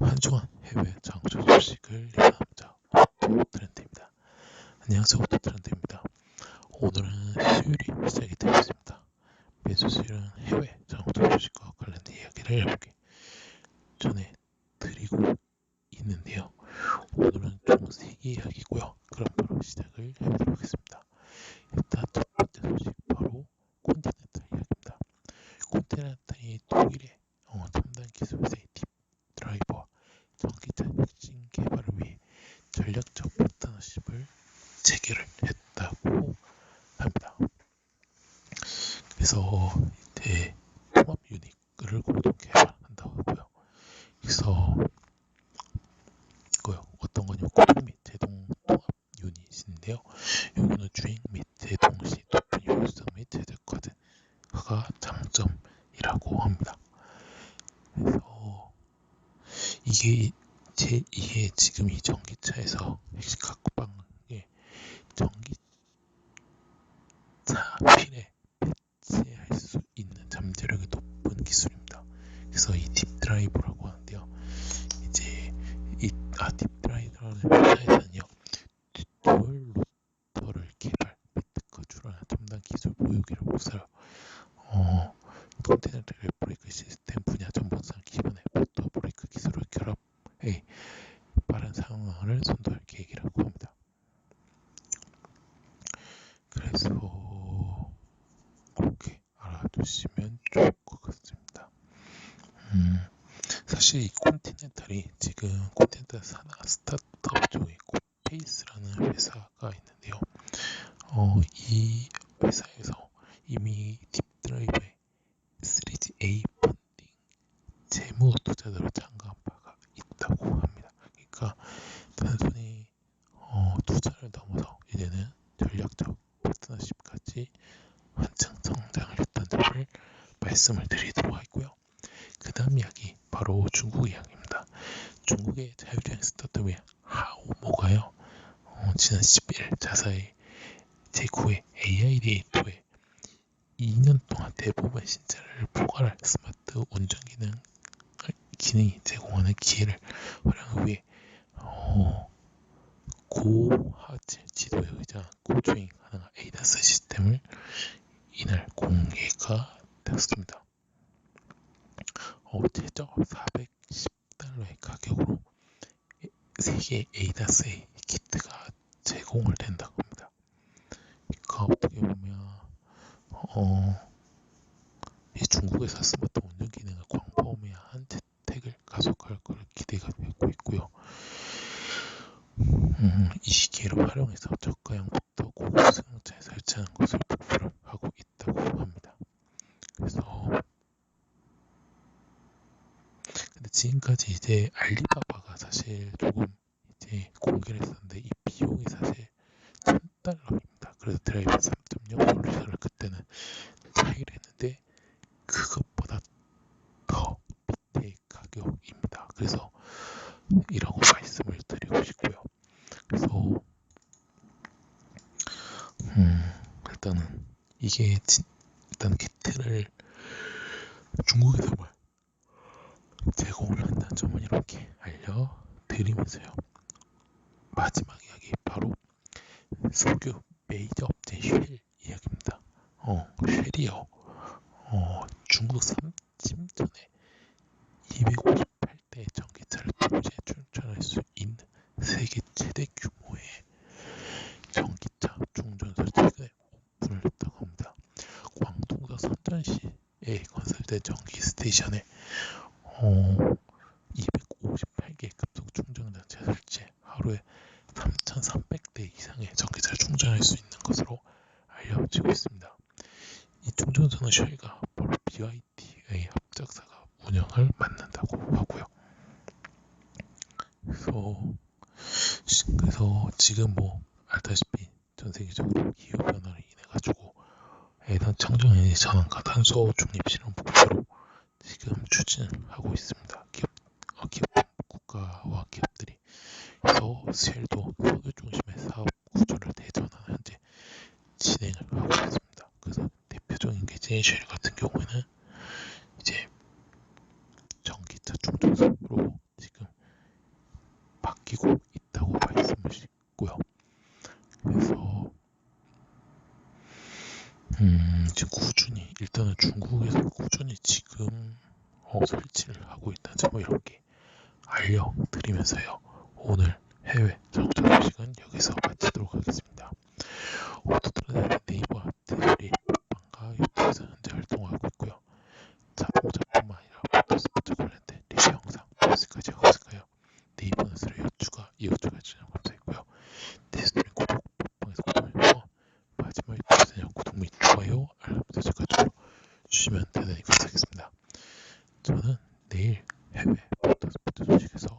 한 주간 해외 장소 소식을 예상합니다. 오토 트렌드입니다. 안녕하세요 오토 트렌드입니다. 오늘은 수요일이 시작이 되었습니다. 매주 수요일은 해외 장소 소식과 관련된 이야기를 해보기 전에 드리고 있는데요. 오늘은 총 3개 이야기고요. 그럼 바로 시작을 해보도록 하겠습니다. 일단 첫 번째 소식 바로 콘티넨탈 이야기입니다. 콘티넨탈이 독일의 어, 첨단 기술의 딥 드라이버와 전기차 혁신 개발을 위해 전략적 파트너십을 체결을 했다고 합니다. 그래서 이제 통합 유닛을 공동 개발한다고 하고요. 그래서 이거요. 어떤 거냐면 고동 및 제동 통합 유닛인데요. 여기는 주행 및 제동 시 높은 효율성 및 최적화가 장점이라고 합니다. 그래서 이게 제 이게 지금 이 전기차에서 각방에 전기차 필에 배치할 수 있는 잠재력이 높은 기술입니다. 그래서 이 딥드라이브라고 하는데요. 이제 이 아 딥드라이브라는 회사에서는요 듀얼 로터를 개발 및 특허 출원한 첨단 기술 보유기를 목사로 어 컨테이너를 브레이크 시스템 분야 전문성 기본의 모터 브레이크 기술을 결합해 빠른 상황을 선도할 계획이라고 합니다. 그래서 그렇게 알아두시면 좋을 것 같습니다. 음, 이 콘티넨탈이 지금 콘티넨탈 산하 스타트업 쪽에 코페이스라는 회사가 있는데요. 어, 이 회사에서 이미 딥드라이브의 3G A 펀딩 재무 투자자로 참가한 바가 있다고 합니다. 그러니까 단순히 어, 투자를 넘어서 이제는 전략적 파트너십까지 한층 성장을 했다는 점을 말씀을 드리도록 하고요. 그 다음 이야기 바로 중국 이야기입니다. 중국의 자율주행 스타트업의 하오모가요. 어, 지난 10일 자사의 제9회 AI 데이터에 2년 동안 대부분 신체를 포괄할 스마트 운전 기능 기능이 제공하는 기회를 활용하기 위해 어, 고하질 지도에 의자 고주행 가능한 에이다스 시스템을 이날 공개가 되었습니다. 어, 최저 410달러의 가격으로 세계 에이다스 키트가 제공을 된다고 합니다. 그러니까 어떻게 보면 어, 이 중국에서 스마트 운전 기능을 광범위한 혜택을 가속할 것을 기대가 되고 있고요. 음, 이 시기를 활용해서 저가형부터 고급 승용차에 설치하는 것을 목표로 하고 있다고 합니다. 그래서 근데 지금까지 이제 알리바바가 사실 조금 이제 공개를 했었는데 이 비용이 사실 1000달러입니다. 그래서 드라이브 3.0 솔루션을 그때는 차이를 했는데 그것보다 더 밑의 가격입니다. 그래서 이라고 말씀을 드리고 싶고요. 그래서 음, 일단은 이게 진, 일단 키트를 중국에서만 제공을 한다는 점은 이렇게 알려드리면서요. 마지막 이야기 바로 석유 메이저 업체 쉘 이야기입니다. 어, 쉘이요. 어, 중국 삼침 전에 258대 전기차를 동시에 충전할 수 있는 세계 최대 규모의 전기차 충전소를 최근에 오픈을 했다고 합니다. 광동서 선전시에 건설된 전기 스테이션에 어, 258개 급속 충전 장치 설치 하루에 3,300대 이상의 전기차를 충전할 수 있는 것으로 알려지고 있습니다. 이 충전소는 쉘가 바로 BYD의 합작사가 운영을 맡는다고 하고요. 그래서 그래서 지금 뭐 알다시피 전 세계적으로 기후 변화를 인해 가지고 해당 청정에너지 전환과 탄소 중립 실현 목표로 지금 추진하고 있습니다. 기업 어, 기업 국가와 기업들이 그래서 셀도 석유 중심의 사업 구조를 대전하는 현재 진행을 하고 있습니다. 그래서 대표적인 게 제이쉘 같은 경우에는 이제 전기차 충전소로 지금 바뀌고 있다고 말씀을 드리고요. 그래서 음, 지금 꾸준히 일단은 중국에서 꾸준히 지금 어, 설치를 하고 있다는 점을 이렇게 알려드리면서요. 오늘 해외 자동차 소식은 여기서 주시면 대단히 감사하겠습니다. 저는 내일 해외 포토스포트 소식에서